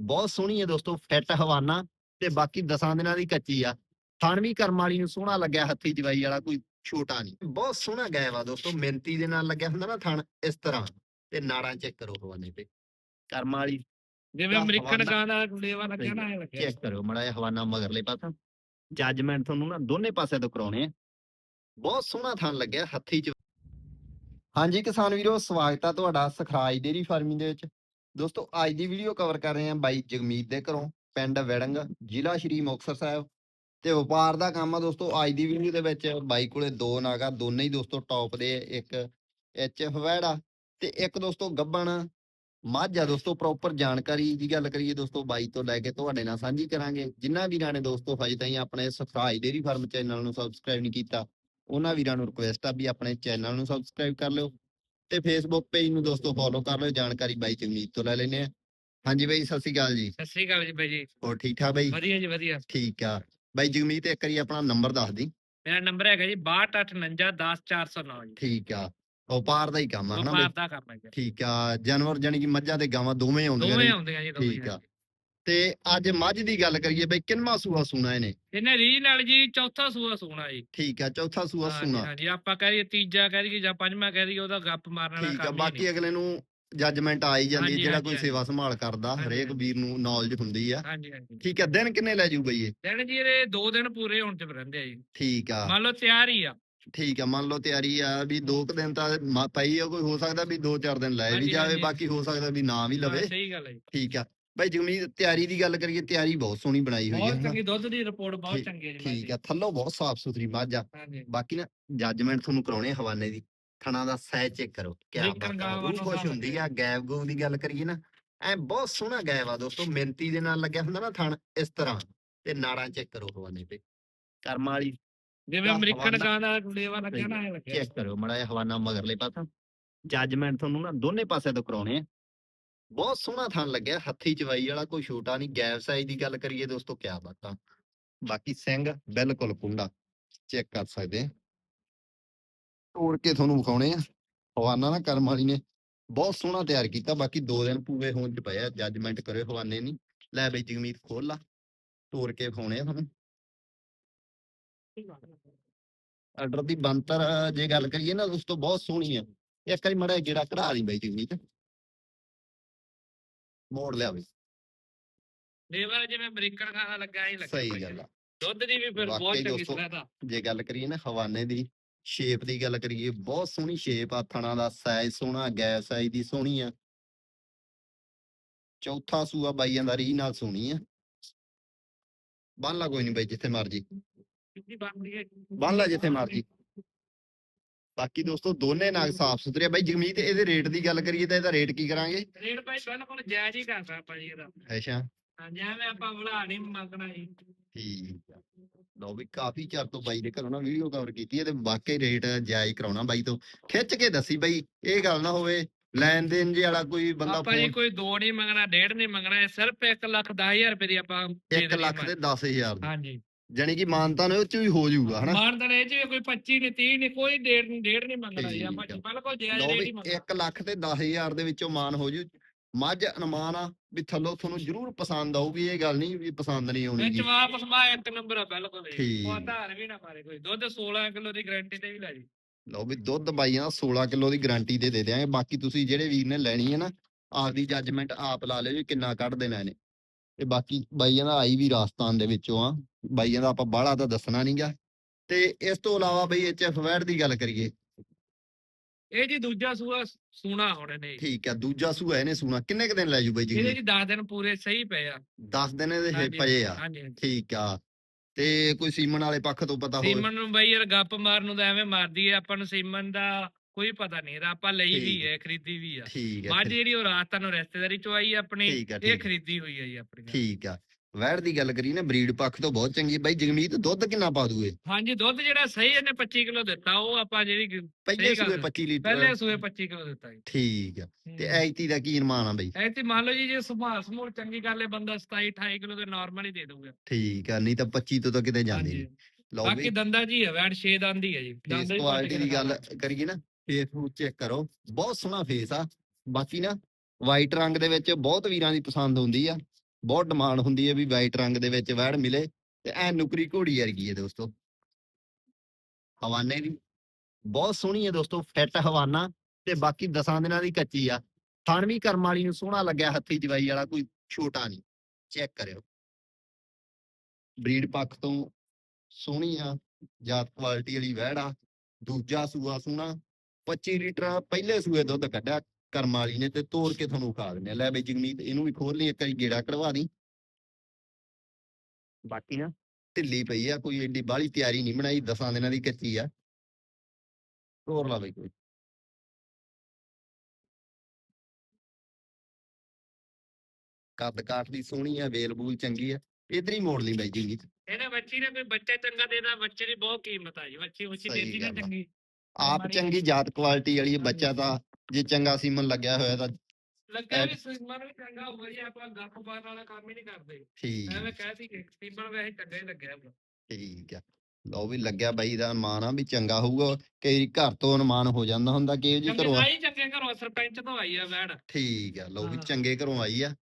ਬਹੁਤ ਸੋਹਣੀ ਹੈ ਦੋਸਤੋ ਫਿੱਟ ਹਵਾਨਾ ਤੇ ਬਾਕੀ ਦਸਾਂ ਦਿਨਾਂ ਦੀ ਕੱਚੀ ਆ। ਥਣ ਵੀ ਕਰਮ ਵਾਲੀ ਨੂੰ ਸੋਹਣਾ ਲੱਗਿਆ ਹੱਥੀ ਜਵਾਈ ਵਾਲਾ ਕੋਈ ਛੋਟਾ ਨਹੀਂ। ਬਹੁਤ ਸੋਹਣਾ ਗਾਇ ਵਾ ਦੋਸਤੋ ਮਿਹਨਤੀ ਦੇ ਨਾਲ ਲੱਗਿਆ ਹੁੰਦਾ ਨਾ ਥਣ ਇਸ ਤਰ੍ਹਾਂ। ਤੇ ਨਾੜਾਂ ਚੈੱਕ ਕਰੋ ਹਵਾਨੇ ਤੇ। ਕਰਮ ਵਾਲੀ ਜਿਵੇਂ ਅਮਰੀਕਨ ਗਾਂ ਦਾ ਲੇਵਾ ਲੱਗਿਆ ਨਾ ਇਹ ਲੱਗਿਆ। ਚੈੱਕ ਕਰੋ ਮੜਾ ਜਿਹਾ ਹਵਾਨਾ ਮਗਰਲੇ ਪਾਸਾ। ਜੱਜਮੈਂਟ ਤੁਹਾਨੂੰ ਨਾ ਦੋਨੇ ਪਾਸੇ ਤੋਂ ਕਰਾਉਣੇ ਆ। ਬਹੁਤ ਸੋਹਣਾ ਥਣ ਲੱਗਿਆ ਹੱਥੀ ਚ ਹਾਂਜੀ ਕਿਸਾਨ ਵੀਰੋ ਸਵਾਗਤ ਆ ਤੁਹਾਡਾ ਸਖਰਾਜ ਡੇਰੀ ਫਾਰਮਿੰਗ ਦੇ ਵਿੱਚ। ਦੋਸਤੋ, ਅੱਜ ਦੀ ਵੀਡੀਓ ਕਵਰ ਕਰ ਰਹੇ ਹਾਂ ਬਾਈ ਜਗਮੀਤ ਦੇ ਘਰੋਂ, ਪਿੰਡ ਵੜੰਗ, ਜ਼ਿਲ੍ਹਾ ਸ਼੍ਰੀ ਮੁਕਤਸਰ ਸਾਹਿਬ। ਤੇ ਵਪਾਰ ਦਾ ਕੰਮ ਆ ਦੋਸਤੋ, ਅੱਜ ਦੀ ਵੀਡੀਓ ਦੇ ਵਿੱਚ ਬਾਈ ਕੋਲੇ ਦੋ ਨਾਗਾ, ਦੋਨੇ ਹੀ ਦੋਸਤੋ ਟੌਪ ਦੇ ਇੱਕ ਐਚ ਵੈੜਾ ਤੇ ਇੱਕ ਦੋਸਤੋ ਗੱਬਣ। ਮੱਝ ਆ ਦੋਸਤੋ ਪ੍ਰੋਪਰ ਜਾਣਕਾਰੀ ਦੀ ਗੱਲ ਕਰੀਏ ਦੋਸਤੋ, ਬਾਈ ਤੋਂ ਲੈ ਕੇ ਤੁਹਾਡੇ ਨਾਲ ਸਾਂਝੀ ਕਰਾਂਗੇ। ਜਿਨ੍ਹਾਂ ਵੀਰਾਂ ਨੇ ਦੋਸਤੋ ਹਜੇ ਤਾਈਂ ਆਪਣੇ ਸਖਰਾਜ ਡੇਰੀ ਫਾਰਮ ਚੈਨਲ ਨੂੰ ਸਬਸਕ੍ਰਾਈਬ ਨਹੀਂ ਕੀਤਾ, ਉਹਨਾਂ ਵੀਰਾਂ ਨੂੰ ਰਿਕੁਐਸਟ ਆ ਵੀ ਆਪਣੇ ਚੈਨਲ ਨੂੰ ਸਬਸਕ੍ਰਾਈਬ ਕਰ ਲਿਓ। ਤੇ ਫੇਸਬੁੱਕ ਪੇਜ ਨੂੰ ਦੋਸਤੋ ਫੋਲੋ ਕਰ ਲਿਓ ਜਾਣਕਾਰੀ ਬਾਈ ਜਗਮੀਤ ਤੋਂ ਲੈ ਲੈਨੇ ਆ ਹਾਂਜੀ ਬਾਈ ਸਤਿ ਸ਼੍ਰੀ ਅਕਾਲ ਜੀ। ਸਤਿ ਸ੍ਰੀ ਅਕਾਲ ਜੀ ਬਾਈ ਜੀ। ਹੋਰ ਠੀਕ ਠਾਕ ਬਾਈ? ਵਧੀਆ ਜੀ ਵਧੀਆ। ਠੀਕ ਆ। ਬਾਈ ਜਗਮੀਤ ਇੱਕ ਵਾਰੀ ਆਪਣਾ ਨੰਬਰ ਦੱਸ ਦੀ। ਮੇਰਾ ਨੰਬਰ ਹੈਗਾ ਜੀ 6259 ਜੀ। ਠੀਕ ਆ। ਵਪਾਰ ਦਾ ਹੀ ਕੰਮ ਆ ਹਨਾ ਵਪਾਰ ਦਾ ਕੰਮ ਹੈ ਠੀਕ ਆ। ਜਾਨਵਰ ਜਾਨੀ ਕਿ ਮੱਝਾਂ ਤੇ ਗਾਵਾਂ ਦੋਵੇਂ ਆਉਂਦੀਆਂ ਦੋਵੇਂ ਨੇ ਆਉਂਦੀਆਂ ਜੀ ਦੋਵੇਂ ਠੀਕ ਆ। ਤੇ ਅੱਜ ਮੱਝ ਦੀ ਗੱਲ ਕਰੀਏ ਬਈ ਕਿੰਨਵਾਂ ਸੂਆ ਸੂਣਾ ਇਹਨੇ? ਇਹਨੇ ਰੀ ਨਾਲ ਜੀ ਚੌਥਾ ਸੂਆ ਸੂਣਾ ਜੀ। ਠੀਕ ਆ ਚੌਥਾ ਸੂਆ ਸੂਣਾ। ਹਾਂਜੀ ਆਪਾਂ ਕਹਿ ਰਹੀਏ ਤੀਜਾ ਕਹਿ ਰਹੀਏ ਜਾਂ ਪੰਜਵਾਂ ਕਹਿ ਰਹੀਏ ਉਹਦਾ ਗੱਪ ਮਾਰਨ ਵਾਲਾ ਠੀਕ ਆ ਬਾਕੀ ਅਗਲੇ ਨੂੰ ਜੱਜਮੈਂਟ ਆ ਹੀ ਜਾਂਦੀ ਜਿਹੜਾ ਕੋਈ। ਸੇਵਾ ਸੰਭਾਲ ਕਰਦਾ ਹਰੇਕ। ਵੀਰ ਨੂੰ ਨੌਲੇਜ ਹੁੰਦੀ ਆ। ਹਾਂਜੀ ਹਾਂਜੀ। ਠੀਕ ਆ ਦਿਨ ਕਿੰਨੇ ਲੈ ਜੂ ਬਈ ਇਹ? ਦਿਨ ਜੀ ਇਹਦੇ 2 ਦਿਨ ਪੂਰੇ ਹੋਣ ਤੇ ਰਹਿੰਦੇ ਆ ਜੀ। ਠੀਕ ਆ। ਮੰਨ ਲਓ ਤਿਆਰ ਹੀ ਆ। ਠੀਕ ਆ ਮੰਨ ਲਓ ਤਿਆਰੀ ਆ ਵੀ ਦੋ ਕੁ ਦਿਨ ਤਾਂ ਪਈ ਆ ਕੋਈ ਹੋ ਸਕਦਾ ਵੀ ਦੋ ਚਾਰ ਦਿਨ ਲੈ ਵੀ ਜਾਵੇ। ਬਾਕੀ ਹੋ ਸਕਦਾ ਵੀ ਨਾ ਵੀ ਲਵੇ। ਸਹੀ ਗੱਲ ਹੈ ਠੀਕ ਆ ਬਾਈ ਜਗਮੀਤ ਤਿਆਰੀ ਦੀ ਗੱਲ ਕਰੀਏ ਤਿਆਰੀ ਬਹੁਤ ਸੋਹਣੀ ਬਣਾਈ ਹੋਈ ਬਹੁਤ ਹੈ ਚੰਗੀ ਦੁੱਧ ਦੀ ਰਿਪੋਰਟ ਬਹੁਤ ਚੰਗੀ ਹੈ ਜੀ ਠੀਕ ਆ ਥੱਲੋਂ ਬਹੁਤ ਸਾਫ਼ ਸੁਥਰੀ ਮੱਝ ਆ। ਬਾਕੀ ਨਾ ਜੱਜਮੈਂਟ ਤੁਹਾਨੂੰ ਕਰਾਉਣੇ ਆ ਹਵਾਨੇ ਦੀ। ਥਣਾ ਦਾ ਸਹਿ ਚੈੱਕ ਕਰੋ ਕੀ ਦੇਖਣ ਬਾਤ ਖੁਸ਼ ਹੁੰਦੀ। ਆ ਗੈਬ ਗੂਬ ਦੀ ਗੱਲ ਕਰੀਏ ਨਾ ਐ ਬਹੁਤ ਸੋਹਣਾ ਗੈਬ ਆ ਦੋਸਤੋ ਮਿਹਨਤੀ ਦੇ ਨਾਲ ਲੱਗਿਆ ਹੁੰਦਾ ਨਾ ਥਣ ਇਸ ਤਰ੍ਹਾਂ। ਤੇ ਨਾੜਾਂ ਚੈੱਕ ਕਰੋ ਹਵਾਨੇ ਤੇ। ਕਰਮ ਵਾਲੀ ਜਿਵੇਂ ਅਮਰੀਕਨ ਗਾਂ ਦਾ ਲੇਵਾ ਲੱਗਿਆ ਨਾ ਇਹ ਲੱਗਿਆ ਚੈੱਕ ਕਰੋ ਮੜਾ ਜਿਹਾ ਹਵਾਨਾ ਮਗਰਲੇ ਪਾਸਾ। ਜੱਜਮੈਂਟ ਤੁਹਾਨੂੰ ਨਾ ਦੋਨੇ ਪਾਸੇ ਤੋਂ ਕਰਾਉਣੇ ਆ। ਬਹੁਤ ਸੋਹਣਾ ਥਣ ਲੱਗਿਆ, ਹੱਥੀ ਚਵਾਈ ਵਾਲਾ ਕੋਈ ਛੋਟਾ ਨਹੀਂ, ਗੈਪ ਸਾਈਜ਼ ਦੀ ਗੱਲ ਕਰੀਏ ਦੋਸਤੋ, ਕਿਆ ਬਾਤਾਂ। ਬਾਕੀ ਸਿੰਘ ਬਿਲਕੁਲ ਕੁੰਡਾ, ਚੈੱਕ ਕਰ ਸਕਦੇ ਆ। ਤੋੜ ਕੇ ਤੁਹਾਨੂੰ ਵਿਖਾਉਣੇ ਆ। ਹਵਾਨਾ ਨਾ ਕਰਮ ਵਾਲੀ ਨੇ ਬਹੁਤ ਸੋਹਣਾ ਤਿਆਰ ਕੀਤਾ, ਬਾਕੀ ਦੋ ਦਿਨ ਪੂਰੇ ਹੋਣ ਚ ਪਏ ਜੱਜਮੈਂਟ ਕਰਿਓ ਹਵਾਨੇ ਨਹੀਂ ਲੈ ਬਈ ਜਗਮੀਤ ਖੋਲ ਲਾ, ਤੋੜ ਕੇ ਵਿਖਾਉਣੇ ਆ ਤੁਹਾਨੂੰ। ਆਰਡਰ ਦੀ ਬੰਤਰ ਜੇ ਗੱਲ ਕਰੀਏ ਨਾ ਉਸ ਤੋਂ ਬਹੁਤ ਸੋਹਣੀ ਆ। ਇੱਕ ਵਾਰੀ ਮੜਾ ਜਿਹੜਾ ਕਢਾ ਲਈ ਬਈ ਜਗਮੀਤ। ਮੋੜ ਲਿਆ ਬਈ ਲੇਵਾ ਜਿਵੇਂ ਅਮਰੀਕਨ ਦਾ ਲੱਗਾ ਹੀ ਲੱਗਾ ਸਹੀ ਗੱਲ ਆ। ਦੁੱਧ ਦੀ ਵੀ ਫਿਰ ਬਹੁਤ ਵਾਕਈ ਚੰਗੀ ਦੋਸਤੋ, ਸਲਾਹ ਜੇ ਗੱਲ ਕਰੀਏ ਨਾ ਹਵਾਨੇ ਦੀ ਸ਼ੇਪ ਦੀ ਗੱਲ ਕਰੀਏ ਬਹੁਤ ਸੋਹਣੀ ਸ਼ੇਪ ਆ ਥਣਾ ਦਾ ਸਾਈਜ਼ ਸੋਹਣਾ ਗੈਪ ਸਾਈਜ਼ ਦੀ ਸੋਹਣੀ ਆ। ਚੌਥਾ ਸੂਆ ਬਾਈਆਂ ਦਾ ਰੀ ਨਾਲ ਸੋਹਣੀ ਆ। ਬੰਨ ਲਾ ਕੋਈ ਨਹੀਂ ਬਾਈ ਜਿੱਥੇ ਮਰਜ਼ੀ। ਕਿੰਨੀ ਬਣਦੀ ਹੈ ਬੰਨ ਲਾ ਜਿੱਥੇ ਮਰਜ਼ੀ। ਬਾਕੀ ਦੋਸਤੋ ਦੋਨੇ ਨਾਗ ਸਾਫ਼ ਸੁਥਰੇ ਆ। ਬਾਈ ਜਗਮੀਤ ਇਹਦੇ ਰੇਟ ਦੀ ਗੱਲ ਕਰੀਏ ਤਾਂ ਇਹਦਾ ਰੇਟ ਕੀ ਕਰਾਂਗੇ? ਰੇਟ ਭਾਈ ਬਿਲਕੁਲ ਜਾਇਜ਼ ਹੀ ਕਰਦਾ ਆਪਾਂ ਜੀ ਇਹਦਾ। ਅੱਛਾ। ਹਾਂ, ਜਿਵੇਂ ਆਪਾਂ ਬੁਲਾ ਨਹੀਂ ਮੰਗਣਾ ਜੀ। ਠੀਕ ਆ। ਲਓ ਵੀ ਕਾਫੀ ਚਿਰ ਤੋਂ ਬਾਈ ਦੇ ਘਰੋਂ ਨਾ ਵੀਡੀਓ ਕਵਰ ਕੀਤੀ ਹੈ ਤੇ ਵਾਕਈ ਰੇਟ ਜਾਇਜ਼ ਕਰਾਉਣਾ ਬਾਈ ਤੋਂ। ਖਿੱਚ ਕੇ ਦੱਸੀ ਬਾਈ ਇਹ ਗੱਲ ਨਾ ਹੋਵੇ ਲੈਣ ਦੇਣ ਜੇ ਵਾਲਾ ਕੋਈ ਬੰਦਾ ਆਪਾਂ ਜੀ ਕੋਈ ਦੋ ਨਹੀਂ ਮੰਗਣਾ ਡੇਢ ਨਹੀਂ ਮੰਗਣਾ ਇਹ ਸਿਰਫ 1 ਲੱਖ 10000 ਰੁਪਏ ਦੀ ਆਪਾਂ ਦੇ 1 ਦੇਣੀ ਲੱਖ। ਤੇ 10000 ਹਾਂਜੀ। ਜਾਨੀ ਕਿ ਮਾਨਤਾ ਨੇ ਉਹ ਚ ਵੀ ਹੋ ਜਾਊਗਾ ਹਨਾ? ਮਾਨਦਨ ਇਹ ਚ ਵੀ ਕੋਈ 25 ਨਹੀਂ 30 ਨਹੀਂ ਕੋਈ ਡੇਢ ਡੇਢ ਨਹੀਂ ਮੰਗਣਾ ਜੀ ਆਪਾਂ। ਬਿਲਕੁਲ ਜਾਇਜ਼ ਰੇਟ ਹੀ ਮੰਗਣਾ। 1 ਲੱਖ ਤੇ 10000 ਦੇ ਵਿੱਚੋਂ ਮਾਨ ਹੋ ਜੂ। ਮੱਝ ਅਨੁਮਾਨ ਆ ਵੀ ਥੱਲੋਂ ਤੁਹਾਨੂੰ ਜ਼ਰੂਰ ਪਸੰਦ ਆਊਗੀ ਇਹ ਗੱਲ ਨਹੀਂ ਵੀ ਪਸੰਦ ਨਹੀਂ ਆਉਣੀ ਵਿੱਚ ਗੀ। ਵਾਪਸ ਮਾ ਇੱਕ ਨੰਬਰ ਆ ਬਿਲਕੁਲ ਜੀ। ਠੀਕ। ਉਹ ਆਧਾਰ ਵੀ ਨਾ ਮਾਰੇ ਕੋਈ। ਦੁੱਧ 16 ਕਿਲੋ ਦੀ ਗਾਰੰਟੀ ਤੇ ਵੀ ਲੈ ਜੀ। ਲਓ ਵੀ ਦੁੱਧ ਬਾਈਆਂ 16 ਕਿਲੋ ਦੀ ਗਾਰੰਟੀ ਤੇ ਦੇ ਦਿਆਂਗੇ। ਬਾਕੀ ਤੁਸੀਂ ਜਿਹੜੇ ਵੀਰ ਨੇ ਲੈਣੀ ਹੈ ਨਾ ਆਪਦੀ ਜੱਜਮੈਂਟ ਆਪ ਲਾ ਲਿਓ ਕਿੰਨਾ ਕੱਢ ਦੇਣਾ ਇਹਨੇ। ਤੇ ਬਾਕੀ ਬਾਈਆਂ ਦਾ ਆਈ ਵੀ ਰਾਜਸਥਾਨ ਦੇ ਵਿੱਚੋਂ ਆ। ਬਾਈਆਂ ਦਾ ਆਪਾਂ ਬਾਹਲਾ ਤਾਂ ਦੱਸਣਾ ਨਹੀਂਗਾ ਤੇ ਇਸ ਤੋਂ ਇਲਾਵਾ ਬਈ ਐਚਐਫ ਵੈਟ ਦੀ ਗੱਲ ਕਰੀਏ। ਇਹ ਜੀ ਦੂਜਾ ਸੂਆ ਸੂਣਾ ਹੋਣੇ ਨੇ। ਠੀਕ ਆ ਦੂਜਾ ਸੂਆ ਇਹਨੇ ਸੂਣਾ। ਕਿੰਨੇ ਕ ਦਿਨ ਲੈ ਜੂ ਬਾਈ ਜੀ ਇਹਦੇ ਜੀ 10 ਦਿਨ ਪੂਰੇ ਸਹੀ ਪਏ ਆ। 10 ਦਿਨ ਇਹਦੇ ਪਏ ਆ। ਠੀਕ ਆ। ਤੇ ਕੋਈ ਸੀਮਨ ਵਾਲੇ ਪੱਖ ਤੋਂ ਪਤਾ ਹੋਵੇ। ਸੀਮਨ ਨੂੰ ਬਈ ਯਾਰ ਗੱਪ ਮਾਰਨ ਨੂੰ ਤਾਂ ਐਵੇਂ ਮਾਰਦੀ ਹੈ ਆਪਾਂ ਨੂੰ ਸੀਮਨ ਦਾ ਕੋਈ ਪਤਾ ਨਹੀਂ ਇਹਦਾ ਆਪਾਂ ਲਈ ਵੀ। ਹੈ ਖਰੀਦੀ ਵੀ ਆ। ਠੀਕ ਆ ਮੱਝ ਜਿਹੜੀ ਉਹ ਰਾਤ ਨੂੰ ਰਿਸ਼ਤੇਦਾਰੀ ਚੋਂ ਆਈ ਆਪਣੀ ਇਹ ਖਰੀਦੀ ਹੋਈ ਹੈ ਜੀ ਆਪਣੀ ਠੀਕ ਆ। ਵੈੜ ਦੀ ਗੱਲ ਕਰੀਏ ਨਾ ਬਰੀਡ ਪੱਖ ਤੋਂ ਬਹੁਤ ਚੰਗੀ ਬਾਈ ਜਗਮੀਤ ਦੁੱਧ ਕਿੰਨਾ ਪਾ ਦੂਏ? ਹਾਂਜੀ ਦੁੱਧ ਜਿਹੜਾ ਸਹੀ ਇਹਨੇ 25 ਕਿਲੋ ਦਿੱਤਾ ਉਹ ਆਪਾਂ ਜਿਹੜੀ ਪਹਿਲੇ ਸੂਏ ਹੈ। 25 ਲੀਟਰ ਪਹਿਲੇ ਸੂਏ 25 ਕਿਲੋ ਦਿੱਤਾ ਜੀ। ਠੀਕ ਆ। ਤੇ ਐਤੀ ਦਾ ਕੀ ਅਨੁਮਾਨ ਆ ਬਈ? ਐ ਤੇ ਮੰਨ ਲਓ ਜੀ ਜੇ ਸੁਭਾਅ ਸਮੂਹ ਚੰਗੀ ਗੱਲ ਹੈ ਬੰਦਾ 27 28 ਕਿਲੋ ਦੇ ਨਾਰਮਲ ਹੀ ਦੇ ਦਊਗਾ। ਠੀਕ ਆ ਨਹੀਂ ਤਾਂ 25 ਤੋਂ ਤਾਂ ਕਿਤੇ ਜਾਂਦੀ ਨਹੀਂ। ਬਾਕੀ ਦੰਦਾ ਜੀ ਹੈ ਵੈੜ 6 ਦੰਦ ਹੀ ਹੈ ਜੀ। ਦੰਦ ਕੁਆਲਿਟੀ ਦੀ ਗੱਲ ਕਰੀਏ ਨਾ ਫੇਸ ਨੂੰ ਚੈੱਕ ਕਰੋ। ਬਹੁਤ ਸੋਹਣਾ ਫੇਸ ਆ। ਬਾਕੀ ਨਾ ਵਾਈਟ ਰੰਗ ਦੇ ਵਿੱਚ ਬਹੁਤ ਵੀਰਾਂ ਦੀ ਪਸੰਦ ਹੁੰਦੀ ਆ। ਬਹੁਤ ਡਿਮਾਂਡ ਹੁੰਦੀ ਹੈ ਵੀ ਵਾਈਟ ਰੰਗ ਦੇ ਵਿੱਚ ਵੈੜ ਮਿਲੇ ਤੇ ਐ ਨੁਕਰੀ ਘੋੜੀ ਵਰਗੀ ਹੈ ਦੋਸਤੋ। ਹਵਾਨੇ ਦੀ। ਬਹੁਤ ਸੋਹਣੀ ਹੈ ਦੋਸਤੋ ਫਿੱਟ ਹਵਾਨਾ ਤੇ ਬਾਕੀ ਦਸਾਂ ਦਿਨਾਂ ਦੀ ਕੱਚੀ ਆ। ਥਣ ਵੀ ਕਰਮ ਵਾਲੀ ਨੂੰ ਸੋਹਣਾ ਲੱਗਿਆ ਹੱਥੀ ਜਵਾਈ ਵਾਲਾ, ਕੋਈ ਛੋਟਾ ਨਹੀਂ। ਚੈੱਕ ਕਰਿਓ। ਬਰੀਡ ਪੱਖ ਤੋਂ ਸੋਹਣੀ ਆ। ਜਾਤ ਕੁਆਲਿਟੀ ਵਾਲੀ ਵਹਿੜ ਆ। ਦੂਜਾ ਸੂਆ ਸੋਹਣਾ। 25 ਲੀਟਰ ਪਹਿਲੇ ਸੂਏ ਦੁੱਧ ਕੱਢਿਆ ਕਰਮ ਵਾਲੀ ਨੇ ਤੇ ਤੋੜ ਕੇ ਤੁਹਾਨੂੰ ਖਾ ਦਿੰਦੇ ਆ। ਲੈ ਬਈ ਜਗਮੀਤ ਇਹਨੂੰ ਵੀ ਖੋਲ ਲਈ ਇੱਕ ਵਾਰੀ ਗੇੜਾ ਕਢਵਾ ਦੀ। ਬਾਕੀ ਨਾ? ਢਿੱਲੀ ਪਈ ਆ ਕੋਈ ਏਡੀ ਬਾਹਲੀ ਤਿਆਰੀ ਨਹੀਂ ਬਣਾਈ ਦਸਾਂ ਦਿਨਾਂ ਦੀ ਕੱਚੀ ਆ। ਤੋਰ ਲਾ ਬਈ ਕੋਈ। ਕੱਦ ਕਾਠ ਦੀ ਸੋਹਣੀ ਆ ਵੇਲ ਬੂਲ ਚੰਗੀ ਆ ਇਧਰ ਹੀ ਮੋੜ ਲਈ ਬਾਈ ਜੀ ਇਹਨੇ ਬੱਚੀ ਨੇ ਕੋਈ ਬੱਚਾ ਚੰਗਾ ਦੇਦਾ ਬੱਚੇ ਦੀ ਬਹੁਤ ਕੀਮਤ ਆ ਜੀ ਬੱਚੀ ਉੱਚੀ ਦੇਦੀ ਨਾ। ਚੰਗੀ। ਆਪ ਚੰਗੀ ਜਾਤ ਕੁਆਲਿਟੀ ਵਾਲੀ ਬੱਚਾ ਤਾਂ ਜੇ ਚੰਗਾ ਸੀਮਨ ਲੱਗਿਆ ਹੋਇਆ ਤਾਂ ਲੱਗਾ ਵੀ ਸਿਮਰ ਵੀ ਚੰਗਾ ਹੋਊਗਾ ਜੀ ਆਪਾਂ ਗੱਪ ਬਾਣ ਵਾਲਾ ਕੰਮ ਹੀ ਨਹੀਂ ਕਰਦੇ। ਠੀਕ। ਐਵੇਂ ਕਹਿਤੀ ਕਿ ਸਿਮਰ ਵੈਸੇ ਚੰਗਾ ਹੀ ਲੱਗਿਆ ਵਾ। ਠੀਕ ਆ ਲਓ ਵੀ ਲੱਗਿਆ ਬਾਈ ਦਾ ਅਨੁਮਾਨ ਆ ਵੀ ਚੰਗਾ ਹੋਊਗਾ ਕਈ ਘਰ ਤੋਂ ਅਨੁਮਾਨ ਹੋ ਜਾਂਦਾ ਹੁੰਦਾ ਕਿ ਇਹ ਜੀ ਘਰੋਂ ਆਈ ਚੰਗੇ ਘਰੋਂ ਸਰਪੰਚ ਤੋਂ ਆਈ ਆ ਵੈੜ। ਠੀਕ ਆ ਲਓ ਵੀ। ਚੰਗੇ ਘਰੋਂ ਆਈ ਆ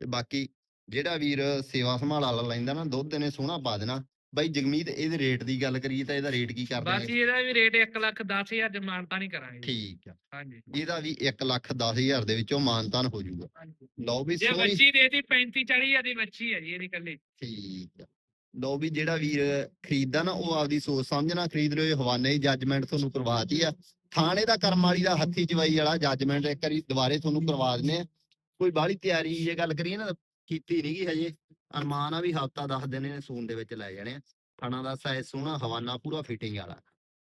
ਤੇ ਬਾਕੀ ਜਿਹੜਾ ਵੀਰ ਸੇਵਾ ਸੰਭਾਲ ਵਾਲਾ ਲੈਂਦਾ ਨਾ ਦੁੱਧ ਨੇ ਸੋਹਣਾ ਪਾ ਦੇਣਾ। ਬਾਈ ਜਗਮੀਤ ਇਹਦੇ ਰੇਟ ਦੀ ਗੱਲ ਕਰੀਏ ਤਾਂ ਇਹਦਾ ਰੇਟ ਕੀ ਕਰਦੇ ਬਾਕੀ ਇਹਦਾ ਵੀ ਰੇਟ 1 ਲੱਖ 10000 ਜ਼ਮਾਨਤਾਂ ਨਹੀਂ ਕਰਾਂਗੇ। ਜੀ। ਠੀਕ ਆ। ਹਾਂਜੀ। ਇਹਦਾ ਵੀ 1 ਲੱਖ 10 ਹਜ਼ਾਰ ਦੇ ਵਿੱਚੋਂ ਮਾਨਤਾਨ ਹੋ ਜਾਊਗਾ। ਹਾਂਜੀ। ਲਓ ਵੀ ਜੇ ਸੋਹਣੀ ਬੱਚੀ ਦੇਦੀ 35 40 ਹਜ਼ਾਰ ਦੀ ਬੱਚੀ ਹੈ ਜੀ ਇਹਦੀ ਕੱਲੀ ਠੀਕ ਆ। ਲਓ ਵੀ ਜਿਹੜਾ ਵੀਰ ਖਰੀਦਦਾ ਨਾ ਉਹ ਆਪਦੀ ਸੋਚ ਸਮਝ ਨਾਲ ਖਰੀਦ ਲਿਓ ਇਹ ਹਵਾਨੇ ਦੀ ਜੱਜਮੈਂਟ ਤੁਹਾਨੂੰ ਕਰਵਾਤੀ ਆ। ਥਾਣੇ ਦਾ ਕਰਮ ਵਾਲੀ ਦਾ ਹੱਥੀ ਚਵਾਈ ਵਾਲਾ ਜੱਜਮੈਂਟ ਇੱਕ ਵਾਰੀ ਦੁਬਾਰੇ ਤੁਹਾਨੂੰ ਕਰਵਾ ਦਿੰਦੇ ਆ। ਕੋਈ ਬਾਹਲੀ ਤਿਆਰੀ ਜੇ ਗੱਲ ਕਰੀਏ ਨਾ ਕੀਤੀ ਨਹੀਂਗੀ ਹਜੇ। ਅਰਮਾਨ ਆ ਵੀ ਹਫਤਾ 10 ਦਿਨ ਇਹਨੇ ਸੂਨ ਦੇ ਵਿੱਚ ਲੈ ਜਾਣੇ ਆ। ਥਾਣਾ ਦਾ ਸਾਈਜ਼ ਸੋਹਣਾ ਹਵਾਨਾ ਪੂਰਾ ਫਿਟਿੰਗ ਵਾਲਾ।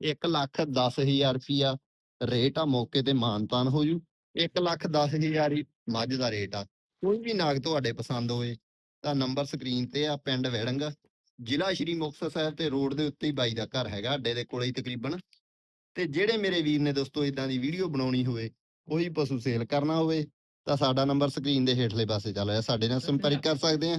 1 ਲੱਖ 10000 ਰੁਪਿਆ ਰੇਟ ਆ ਮੌਕੇ ਤੇ ਮਾਨਤਾਨ ਹੋ ਜੂ। 1 ਲੱਖ 10000 ਹੀ ਮੱਝ ਦਾ ਰੇਟ ਆ। ਕੋਈ ਵੀ ਨਾਗ ਤੁਹਾਡੇ ਪਸੰਦ ਹੋਵੇ ਤਾਂ ਨੰਬਰ ਸਕਰੀਨ ਤੇ ਆ ਪਿੰਡ ਵੈੜੰਗ ਜ਼ਿਲ੍ਹਾ ਸ਼੍ਰੀ ਮੁਕਤਸਰ ਸਾਹਿਬ ਤੇ ਰੋਡ ਦੇ ਉੱਤੇ ਹੀ ਬਾਈ ਦਾ ਘਰ ਹੈਗਾ ਅੱਡੇ ਦੇ ਕੋਲੇ ਹੀ ਤਕਰੀਬਨ। ਤੇ ਜਿਹੜੇ ਮੇਰੇ ਵੀਰ ਨੇ ਦੋਸਤੋ ਇਦਾਂ ਦੀ ਵੀਡੀਓ ਬਣਾਉਣੀ ਹੋਵੇ ਕੋਈ ਪਸ਼ੂ ਸੇਲ ਕਰਨਾ ਹੋਵੇ ਤਾਂ ਸਾਡਾ ਨੰਬਰ ਸਕਰੀਨ ਦੇ ਹੇਠਲੇ ਪਾਸੇ ਚੱਲ ਰਿਹਾ। ਸਾਡੇ ਨਾਲ ਸੰਪਰਕ ਕਰ ਸਕਦੇ ਆ।